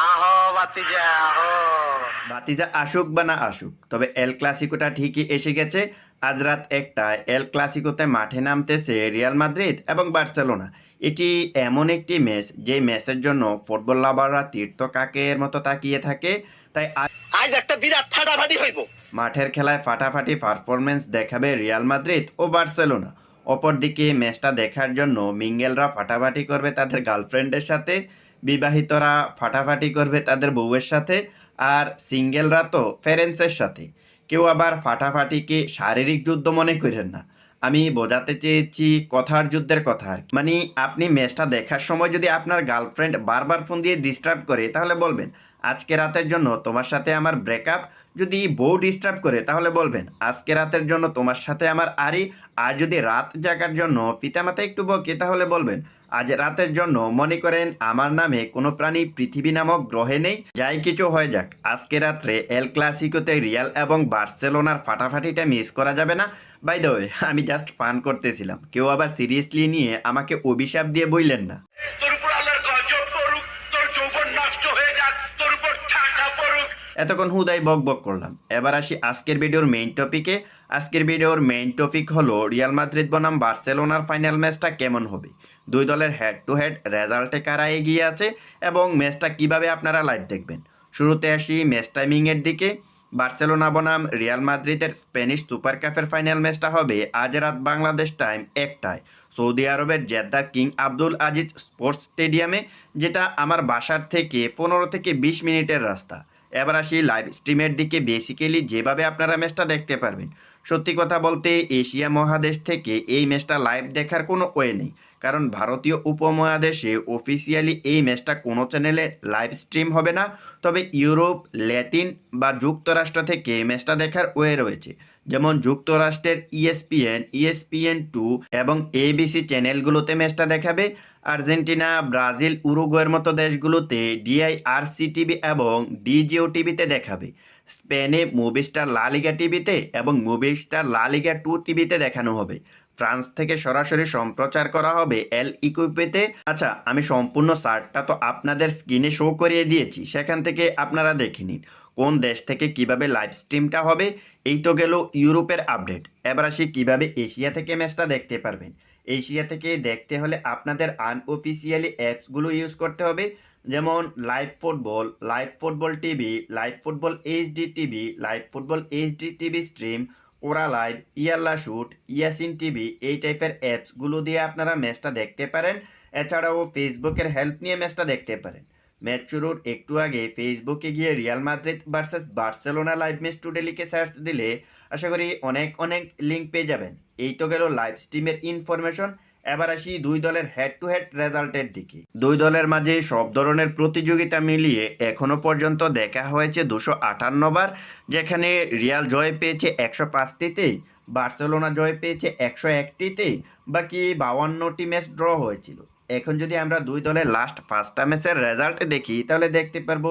আহো বাতিজা আহো। ভাতিজা আসুক বা না আসুক তবে এল ক্লাসিকোটা ঠিকই এসে গেছে। আজ রাত একটায় এল ক্লাসিকোতে মাঠে নামতেছে রিয়াল মাদ্রিদ এবং বার্সেলোনা এটি এমন একটি ম্যাচ যে ম্যাচের জন্য ফুটবল লাভাররা তীর্থ কাকের মতো তাকিয়ে থাকে। তাই আজ আজ একটা বিরাট ফাটাফাটি হইব। মাঠের খেলায় ফাটাফাটি পারফরমেন্স দেখাবে রিয়াল মাদ্রিদ ও বার্সেলোনা অপরদিকে ম্যাচটা দেখার জন্য মিঙ্গেলরা ফাটাফাটি করবে তাদের গার্লফ্রেন্ডের সাথে। বিবাহিতরা ফাটাফাটি করবে তাদের বউয়ের সাথে আর সিঙ্গেলরা তো প্যারেন্টসের সাথে। কেউ আবার ফাটাফাটিকে শারীরিক যুদ্ধ মনে করেন না। আমি বোঝাতে চেয়েছি কথার যুদ্ধের কথা আর মানে আপনি ম্যাচটা দেখার সময় যদি আপনার গার্লফ্রেন্ড বারবার ফোন দিয়ে ডিস্টার্ব করে, তাহলে বলবেন, আজকে রাতের জন্য তোমার সাথে আমার ব্রেকআপ যদি বউ ডিস্টার্ব করে, তাহলে বলবেন, আজকে রাতের জন্য তোমার সাথে আমার আরি, আর যদি রাত জাগার জন্য পিতামাতা একটু বকে, তাহলে বলবেন আজ রাতের জন্য মনে করেন আমার নামে কোনো প্রাণী পৃথিবী নামক গ্রহে নেই। যাই কিছু হয়ে যাক, আজকে রাত্রে এল ক্লাসিকোতে রিয়াল এবং বার্সেলোনার ফাটাফাটিটা মিস করা যাবে না। বাই দ্য আমি জাস্ট ফান করতেছিলাম। কেউ আবার সিরিয়াসলি নিয়ে আমাকে অভিশাপ দিয়ে বইলেন না। এতক্ষণ হুদাই বক বক করলাম। এবার আসি আজকের ভিডিওর মেইন টপিকে আজকের ভিডিওর মেইন টপিক হলো রিয়াল মাদ্রিদ বনাম বার্সেলোনার ফাইনাল ম্যাচটা কেমন হবে? দুই দলের হেড টু হেড রেজাল্টে কারা এগিয়ে আছে এবং ম্যাচটা কীভাবে আপনারা লাইভ দেখবেন? শুরুতে আসি ম্যাচ টাইমিংয়ের দিকে। বার্সেলোনা বনাম রিয়াল মাদ্রিদের স্প্যানিশ সুপার কাপের ফাইনাল ম্যাচটা হবে আজ রাত বাংলাদেশ টাইম একটায়। সৌদি আরবের জেদ্দার কিং আব্দুল আজিজ স্পোর্টস স্টেডিয়ামে যেটা আমার বাসার থেকে পনেরো থেকে বিশ মিনিটের রাস্তা। এবার আসি লাইভ স্ট্রিমের দিকে। বেসিক্যালি যেভাবে আপনারা ম্যাচটা দেখতে পারবেন, সত্যি কথা বলতে এশিয়া মহাদেশ থেকে এই ম্যাচটা লাইভ দেখার কোনো ওয়ে নেই। কারণ ভারতীয় উপমহাদেশে অফিসিয়ালি এই ম্যাচটা কোনো চ্যানেলে লাইভ স্ট্রিম হবে না। তবে ইউরোপ, ল্যাতিন বা যুক্তরাষ্ট্র থেকে এই ম্যাচটা দেখার ওয়ে রয়েছে। যেমন যুক্তরাষ্ট্রের ইএসপিএন ইএসপিএন টু এবং এবিসি চ্যানেলগুলোতে ম্যাচটা দেখাবে। আর্জেন্টিনা, ব্রাজিল, উরুগুয়ের মতো দেশগুলোতে ডিআইআরসি টিভি এবং ডিজিও টিভিতে দেখাবে। স্পেনে মুভিস্টার লা লিগা টিভিতে এবং মুভিস্টার লা লিগা টু টিভিতে দেখানো হবে। ফ্রান্স থেকে সরাসরি সম্প্রচার করা হবে এল ইকুইপেতে আচ্ছা আমি সম্পূর্ণ সার্টটা তো আপনাদের স্ক্রিনে শো করিয়ে দিয়েছি, সেখান থেকে আপনারা দেখে নিন, কোন দেশ থেকে কীভাবে লাইভ স্ট্রিমটা হবে, এই তো গেল ইউরোপের আপডেট এবার আসি কীভাবে এশিয়া থেকে ম্যাচটা দেখতে পারবেন। এশিয়া থেকে দেখতে হলে আপনাদের আনঅফিসিয়ালি অ্যাপসগুলো ইউজ করতে হবে। যেমন live football live football TV live football HD TV live football HD TV stream ওরা live Yalla Shoot Yacine TV এই টাইপের অ্যাপসগুলো দিয়ে আপনারা ম্যাচটা দেখতে পারেন। এছাড়াও ফেসবুকের হেল্প নিয়ে ম্যাচটা দেখতে পারেন। ম্যাচ শুরুর একটু আগে ফেসবুকে গিয়ে Real Madrid versus Barcelona live match today লিখে সার্চ দিলে আশা করি অনেক অনেক লিঙ্ক পেয়ে যাবেন। এই তো গেল লাইভ স্ট্রিমের ইনফরমেশন এবার আসি দুই দলের হেড টু হেড রেজাল্টের দিকে। দুই দলের মাঝে সব ধরনের প্রতিযোগিতা মিলিয়ে এখনও পর্যন্ত দেখা হয়েছে দুশো আটান্ন বার, যেখানে রিয়াল জয় পেয়েছে একশো পাঁচটিতেই বার্সেলোনা জয় পেয়েছে একশো একটিতেই, বাকি বাউান্নটি ম্যাচ ড্র হয়েছিল। এখন যদি আমরা দুই দলের লাস্ট পাঁচটা ম্যাচের রেজাল্ট দেখি, তাহলে দেখতে পারব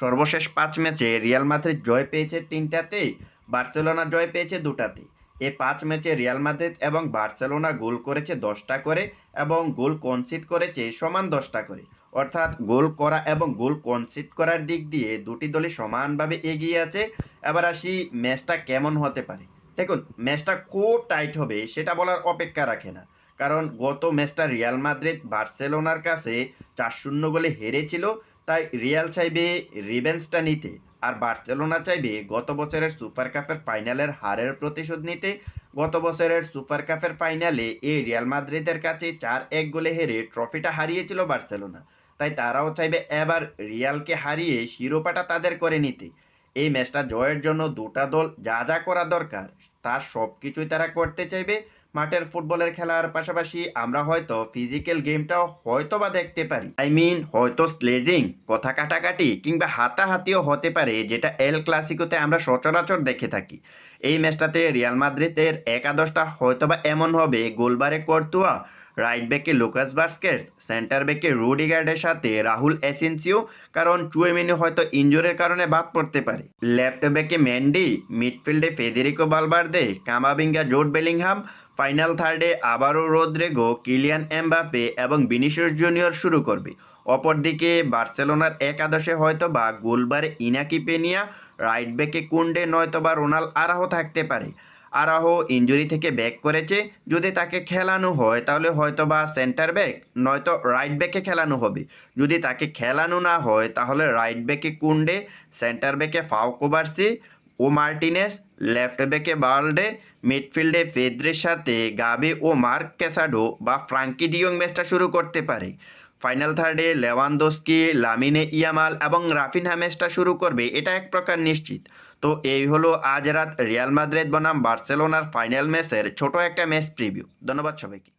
সর্বশেষ পাঁচ ম্যাচে রিয়াল মাদ্রিদ জয় পেয়েছে তিনটাতেই, বার্সেলোনা জয় পেয়েছে দুটাতে এই পাঁচ ম্যাচে রিয়াল মাদ্রিদ এবং বার্সেলোনা গোল করেছে দশটা করে এবং গোল কনসিড করেছে সমান দশটা করে। অর্থাৎ গোল করা এবং গোল কনসিড করার দিক দিয়ে দুটি দলই সমানভাবে এগিয়ে আছে। এবার আসি ম্যাচটা কেমন হতে পারে। দেখুন ম্যাচটা খুব টাইট হবে, সেটা বলার অপেক্ষা রাখে না। কারণ গত ম্যাচটা রিয়াল মাদ্রিদ বার্সেলোনার কাছে চার শূন্য গোলে হেরেছিল, তাই রিয়াল চাইবে রিভেন্সটা নিতে। আর বার্সেলোনা চাইবে গত বছরের সুপার কাপের ফাইনালের হারের প্রতিশোধ নিতে। গত বছরের সুপার কাপের ফাইনালে এই রিয়াল মাদ্রিদের কাছে চার এক গোলে হেরে ট্রফিটা হারিয়েছিল বার্সেলোনা। তাই তারাও চাইবে এবার রিয়ালকে হারিয়ে শিরোপাটা তাদের করে নিতে। এই ম্যাচটা জয়ের জন্য দুটা দল যা যা করা দরকার তার সব কিছুই তারা করতে চাইবে। মাঠের ফুটবলের খেলার পাশাপাশি আমরা হয়তো ফিজিক্যাল গেমটাও হয়তো বা দেখতে পারি। আই মিন হয়তো স্লেজিং কথা কাটাকাটি কিংবা হাতাহাতিও হতে পারে, যেটা এল ক্লাসিকোতে আমরা সচরাচর দেখে থাকি। এই ম্যাচটাতে রিয়াল মাদ্রিদের একাদশটা হয়তো বা এমন হবে, গোলবারে কর্তুয়া রাইট ব্যাকে লুকাস বাস্কেটস সেন্টার ব্যাকে রুডিগার্ডের সাথে রাহুল এসেন্সিও কারণ চুয়েমিনি হয়তো ইঞ্জুরের কারণে বাদ পড়তে পারে। লেফট ব্যাকে ম্যান্ডি মিডফিল্ডে ফেদেরিকো বালবার্দে কামাবিঙ্গা জোট বেলিংহাম ফাইনাল থার্ডে আবারও রোদ্রেগো, কিলিয়ান এমবাপে এবং বিনিশিয়াস জুনিয়র শুরু করবে। অপরদিকে বার্সেলোনার একাদশে হয়তো বা গোলবারে ইনাকি পেনিয়া, রাইট ব্যাকে কুন্ডে নয়তো বা রোনাল আরাহো থাকতে পারে। আরাহো ইঞ্জুরি থেকে ব্যাক করেছে, যদি তাকে খেলানো হয় তাহলে হয়তো বা সেন্টার ব্যাক, নয়তো রাইট ব্যাকে খেলানো হবে। যদি তাকে খেলানো না হয় তাহলে রাইট ব্যাকে কুন্ডে সেন্টার ব্যাকে ফাউকোবার্সি ও মার্টিনেস লেফট ব্যাকে বার্ল্ডে মিডফিল্ডে ফেদ্রের সাথে গাবে ও মার্ক ক্যাসাডো বা ফ্রাঙ্কি ডিয়ং ম্যাচটা শুরু করতে পারে। ফাইনাল থার্ডে লেওয়ান্দোস্কি, লামিনে ইয়ামাল এবং রাফিনহা ম্যাচটা শুরু করবে, এটা এক প্রকার নিশ্চিত। তো এই হলো আজ রাত রিয়াল মাদ্রিদ বনাম বার্সেলোনার ফাইনাল ম্যাচের ছোট একটা ম্যাচ প্রিভিউ। ধন্যবাদ সবাইকে।